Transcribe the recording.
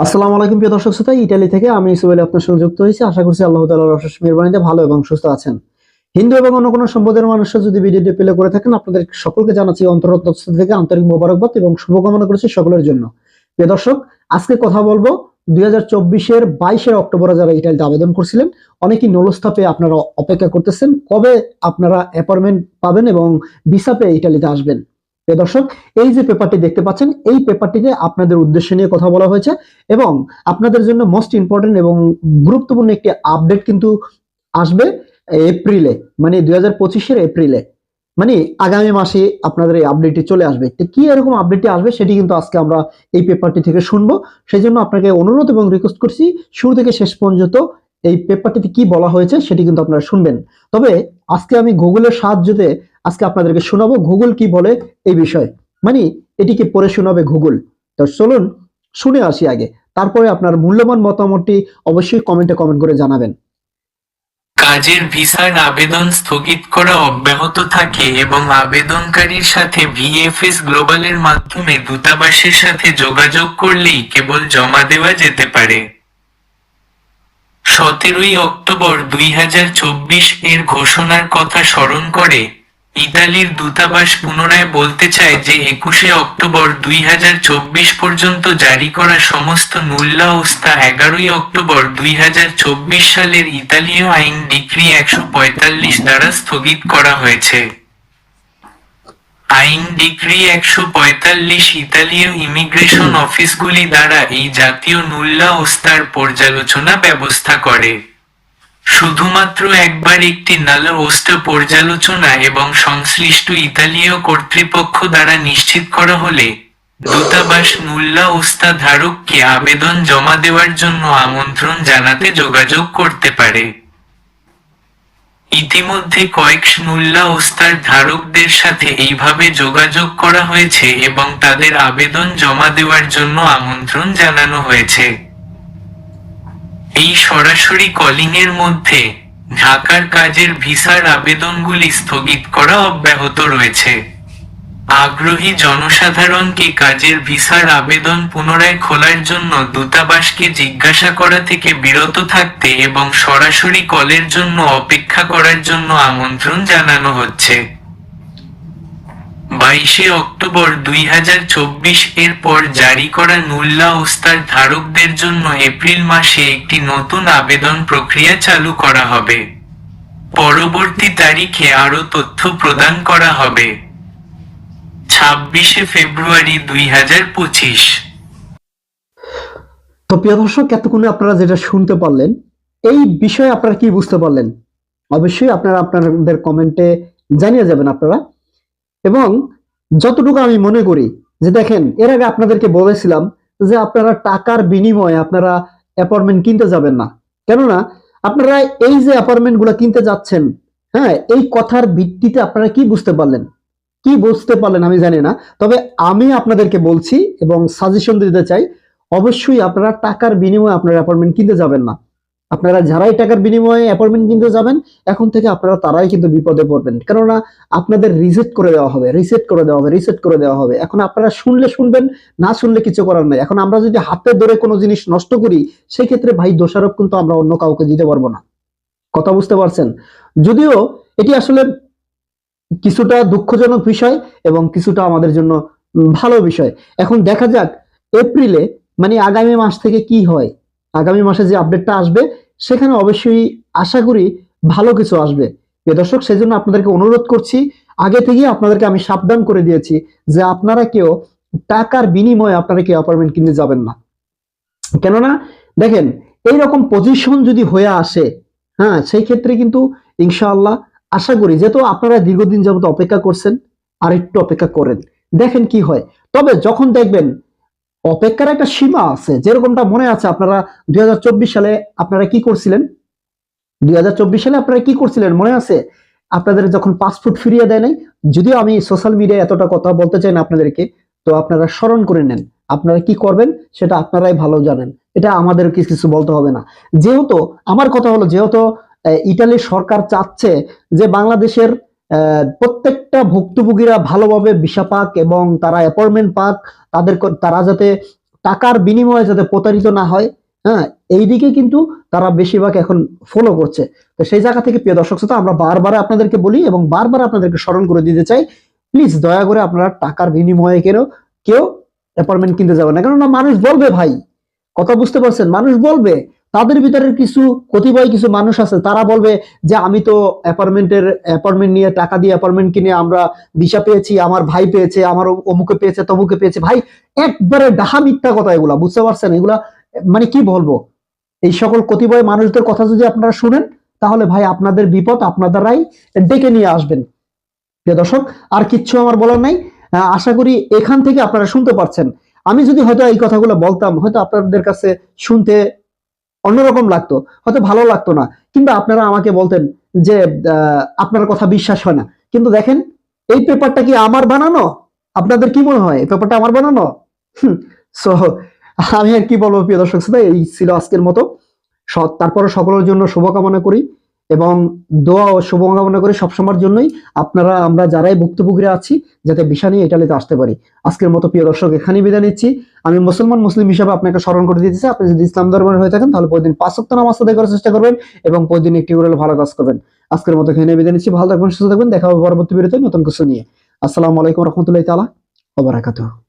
আসসালামু আলাইকুম প্রিয় দর্শক শ্রোতা, ইটালি থেকে আমি ইসুবেল আপনার সঙ্গে যুক্ত হয়েছি। আশা করছি আল্লাহ তাআলার অশেষ মেহরবানিতে ভালো এবং সুস্থ আছেন। হিন্দু এবং অন্য কোনো সম্প্রদায়ের মানুষরা যদি ভিডিওটি প্লে করে থাকেন আপনাদের সকলকে জানাচ্ছি অন্তরত্ন থেকে আন্তরিক মোবারকবাদ এবং শুভকামনা করছি সকলের জন্য। প্রিয় দর্শক, আজকে কথা বলব দুই হাজার চব্বিশের বাইশের অক্টোবরে যারা ইটালিতে আবেদন করছিলেন, অনেকেই নলস্থা পেয়ে আপনারা অপেক্ষা করতেছেন কবে আপনারা অ্যাপয়েন্টমেন্ট পাবেন এবং ভিসা পেয়ে ইটালিতে আসবেন। দর্শক, এই যে পেপারটি দেখতে পাচ্ছেন, এই পেপারটিতে আপনাদের উদ্দেশ্য নিয়ে কথা বলা হয়েছে এবং আপনাদের জন্য মোস্ট ইম্পর্টেন্ট এবং গুরুত্বপূর্ণ একটি আপডেট কিন্তু আসবে এপ্রিলে মানে দুই হাজার এপ্রিলে। মানে আগামী মাসে আপনাদের এই আপডেটটি চলে আসবে। তো কি এরকম আপডেটটি আসবে সেটি কিন্তু আজকে আমরা এই পেপারটি থেকে শুনব। সেই জন্য আপনাকে অনুরোধ এবং রিকোয়েস্ট করছি, শুরু থেকে শেষ পর্যন্ত এই পেপারটিতে কি বলা হয়েছে সেটি কিন্তু আপনারা শুনবেন। তবে আজকে আমি গুগলের সাহায্যতে আজকে আপনাদেরকে শোনাবো গুগল কি বলে এই বিষয়ে। মানে এটিকে পরে শোনাবে গুগল? তো চলুন শুনে আসি আগে। তারপরে আপনার মূল্যবান মতামতটি অবশ্যই কমেন্টে কমেন্ট করে জানাবেন। কাজের ভিসার আবেদন স্থগিত করা অব্যাহত থাকে এবং আবেদনকারীর সাথে ভিএফএস গ্লোবালের মাধ্যমে দূতাবাসের সাথে যোগাযোগ করলেই কেবল জমা দেওয়া যেতে পারে। সতেরোই অক্টোবর দুই হাজার চব্বিশ এর ঘোষণার কথা স্মরণ করে ইতালির দূতাবাস পুনরায় বলতে চায় যে একুশে অক্টোবর দুই হাজার চব্বিশ পর্যন্ত জারি করা সমস্ত নুল্লা ওস্তা এগারোই অক্টোবর দুই হাজার চব্বিশ সালের ইতালীয় আইন ডিক্রি একশো পঁয়তাল্লিশ দ্বারা স্থগিত করা হয়েছে। আইন ডিক্রি একশো পঁয়তাল্লিশ ইতালীয় ইমিগ্রেশন অফিসগুলি দ্বারা এই জাতীয় নুল্লা ওস্তার পর্যালোচনা ব্যবস্থা করে। শুধুমাত্র একবার একটি নাল ওস্ত পর্যালোচনা এবং সংশ্লিষ্ট ইতালীয় কর্তৃপক্ষ দ্বারা নিশ্চিত করা হলে দূতাবাস নুল্লা ওস্তা ধারককে আবেদন জমা দেওয়ার জন্য আমন্ত্রণ জানাতে যোগাযোগ করতে পারে। ইতিমধ্যে কয়েক নুল্লা ওস্তার ধারকদের সাথে এইভাবে যোগাযোগ করা হয়েছে এবং তাদের আবেদন জমা দেওয়ার জন্য আমন্ত্রণ জানানো হয়েছে। এই সরাসরি কলিং এর মধ্যে ঢাকার কাজের ভিসার আবেদনগুলি স্থগিত করা অব্যাহত রয়েছে। আগ্রহী জনসাধারণকে কাজের ভিসার আবেদন পুনরায় খোলার জন্য দূতাবাসকে জিজ্ঞাসা করা থেকে বিরত থাকতে এবং সরাসরি কলের জন্য অপেক্ষা করার জন্য আমন্ত্রণ জানানো হচ্ছে। বাইশে অক্টোবর দুই হাজার চব্বিশ এর পর জারি করা নুল্লা ওস্তার ধারকদের জন্য এপ্রিল মাসে একটি নতুন আবেদন প্রক্রিয়া চালু করা হবে। পরবর্তী তারিখে আরও তথ্য প্রদান করা হবে। ছাব্বিশে ফেব্রুয়ারি দুই হাজার পঁচিশ। তো প্রিয় দর্শক, এতক্ষণে আপনারা যেটা শুনতে পারলেন, এই বিষয়ে আপনারা কি বুঝতে পারলেন? অবশ্যই আপনারা আপনাদের কমেন্টে জানিয়ে যাবেন আপনারা। এবং যতটুকু আমি মনে করি, যে দেখেন, এর আগে আপনাদেরকে বলেছিলাম যে আপনারা টাকার বিনিময়ে আপনারা অ্যাপার্টমেন্ট কিনতে যাবেন না। কেননা, আপনারা এই যে অ্যাপার্টমেন্টগুলো কিনতে যাচ্ছেন হ্যাঁ এই কথার ভিত্তিতে আপনারা কি বুঝতে পারলেন? কি বুঝতে পারলেন আমি জানি না, তবে আমি আপনাদেরকে বলছি এবং সাজেশন দিতে চাই, অবশ্যই আপনারা টাকার বিনিময়ে আপনারা অ্যাপার্টমেন্ট কিনতে যাবেন না। আপনারা যারাই টাকার বিনিময়ে অ্যাপয়েন্টমেন্ট কিনতে যাবেন, এখন থেকে আপনারা তারাই কিন্তু বিপদে পড়বেন। কেননা আপনাদের রিসেট করে দেওয়া হবে রিসেট করে দেওয়া হবে রিসেট করে দেওয়া হবে। এখন আপনারা শুনলে শুনবেন, না শুনলে কিছু করার নাই। এখন আমরা যদি হাতে ধরে কোনো জিনিস নষ্ট করি সেই ক্ষেত্রে ভাই দোষারোপ কিন্তু আমরা অন্য কাউকে দিতে পারব না। কথা বুঝতে পারছেন? যদিও এটি আসলে কিছুটা দুঃখজনক বিষয় এবং কিছুটা আমাদের জন্য ভালো বিষয়। এখন দেখা যাক, এপ্রিলে মানে আগামী মাস থেকে কি হয়? আগামী মাসে যে আপডেটটা আসবে, সেখানে অবশ্যই আশা করি ভালো কিছু আসবে। প্রিয় দর্শক সেই জন্য আপনাদেরকে অনুরোধ করছি, আগে থেকে আপনাদেরকে আমি সাবধান করে দিয়েছি যে আপনারা কেউ টাকার বিনিময়ে আপনারা কেউ অ্যাপার্টমেন্ট কিনতে যাবেন না। কেননা, দেখেন এই রকম পজিশন যদি হয়ে আসে হ্যাঁ সেই ক্ষেত্রে কিন্তু ইনশাআল্লাহ আশা করি, যেহেতু আপনারা দীর্ঘদিন যাবত অপেক্ষা করছেন আর একটু অপেক্ষা করেন, দেখেন কি হয়। তবে যখন দেখবেন অপেক্ষার একটা সীমা আছে। যেরকমটা মনে আছে আপনারা দুই হাজার চব্বিশ সালে আপনারা কি করছিলেন? দুই হাজার চব্বিশ সালে আপনারা কি করছিলেন? মনে আছে? আপনাদের যখন পাসপোর্ট ফিরিয়ে দেয় নাই যদিও আমি সোশ্যাল মিডিয়ায় এতটা কথা বলতে চাই না আপনাদেরকে তো আপনারা স্মরণ করে নেন আপনারা কি করবেন সেটা আপনারাই ভালো জানেন। এটা আমাদের কিছু বলতে হবে না। যেহেতু আমার কথা হলো যেহেতু আহ, ইটালির সরকার চাচ্ছে যে বাংলাদেশের প্রত্যেকটা ভুক্তভোগীরা ভালোভাবে ভিসা পাক এবং তারা অ্যাপয়েন্টমেন্ট পাক, তাদের তারা যাতে টাকার বিনিময়ে যাতে প্রতারিত না হয় হ্যাঁ এইদিকে কিন্তু তারা বেশিরভাগ এখন ফলো করছে। তো সেই জায়গা থেকে প্রিয় দর্শক শ্রোতা, আমরা বারবার আপনাদেরকে বলি এবং বারবার আপনাদেরকে স্মরণ করে দিতে চাই প্লিজ দয়া করে আপনারা টাকার বিনিময়ে কেন, কেউ অ্যাপার্টমেন্ট কিনতে যাবেন না। কেননা মানুষ বলবে ভাই, কথা বুঝতে পারছেন? মানুষ বলবে তাদের ভিতরে কিছু কতিপয় কিছু মানুষ আছে, তারা বলবে যে, আমি তো অ্যাপার্টমেন্টের, অ্যাপার্টমেন্ট নিয়ে টাকা দিয়ে অ্যাপার্টমেন্ট কিনে আমরা দিশা পেয়েছি, আমার ভাই পেয়েছে, আমার অমুকে পেয়েছে, তমুকে পেয়েছে। ভাই, একবারে ডাহা মিথ্যা কথা এগুলা, বুঝতে পারছেন? এগুলা মানে কি বলব? এই সকল কতিপয় মানুষদের কথা যদি আপনারা শুনেন, তাহলে ভাই আপনাদের বিপদ আপনাদেরাই ডেকে নিয়ে আসবেন। প্রিয় দর্শক, আর কিচ্ছু আমার বলার নাই। আশা করি এখান থেকে আপনারা শুনতে পারছেন। আমি যদি হয়তো এই কথাগুলো বলতাম, হয়তো আপনাদের কাছে শুনতে অন্যরকম লাগতো, হয়তো ভালো লাগতো না। কিংবা আপনারা আমাকে বলতেন যে আপনার কথা বিশ্বাস হয় না। কিন্তু দেখেন, এই পেপারটা কি আমার বানানো? আপনাদের কি মনে হয়? এই পেপারটা আমার বানানো? সো আমি আর কি বলব প্রিয় দর্শক শ্রোতা, এই ছিল আজকের মতো। তারপরে সকলের জন্য শুভকামনা করি। এবং দোয়া ও শুভকামনা করি সবসময়ের জন্যই। আপনারা, আমরা যারাই ভুক্তভোগীরা আছি, যাতে বিষা নিয়ে ইটালিতে আসতে পারি। আজকের মতো প্রিয় দর্শক, এখানেই বিদায় নিচ্ছি। আমি মুসলমান, মুসলিম হিসাবে আপনাকে স্মরণ করে দিতেছি আপনি যদি ইসলাম ধর্মের হয়ে থাকেন, তাহলে প্রতিদিন পাঁচ সপ্তাহ নামাজ আদায় করার চেষ্টা করবেন এবং প্রতিদিন একটি করে ভালো কাজ করবেন। আজকের মতো এখানে বিদায় নিচ্ছি। ভালো থাকবেন, সুস্থ থাকবেন। দেখা হবে পরবর্তী বিরতি নতুন কিছু নিয়ে। আসসালামু আলাইকুম রহমতুল্লাহ তালা ওবরাকাতুহ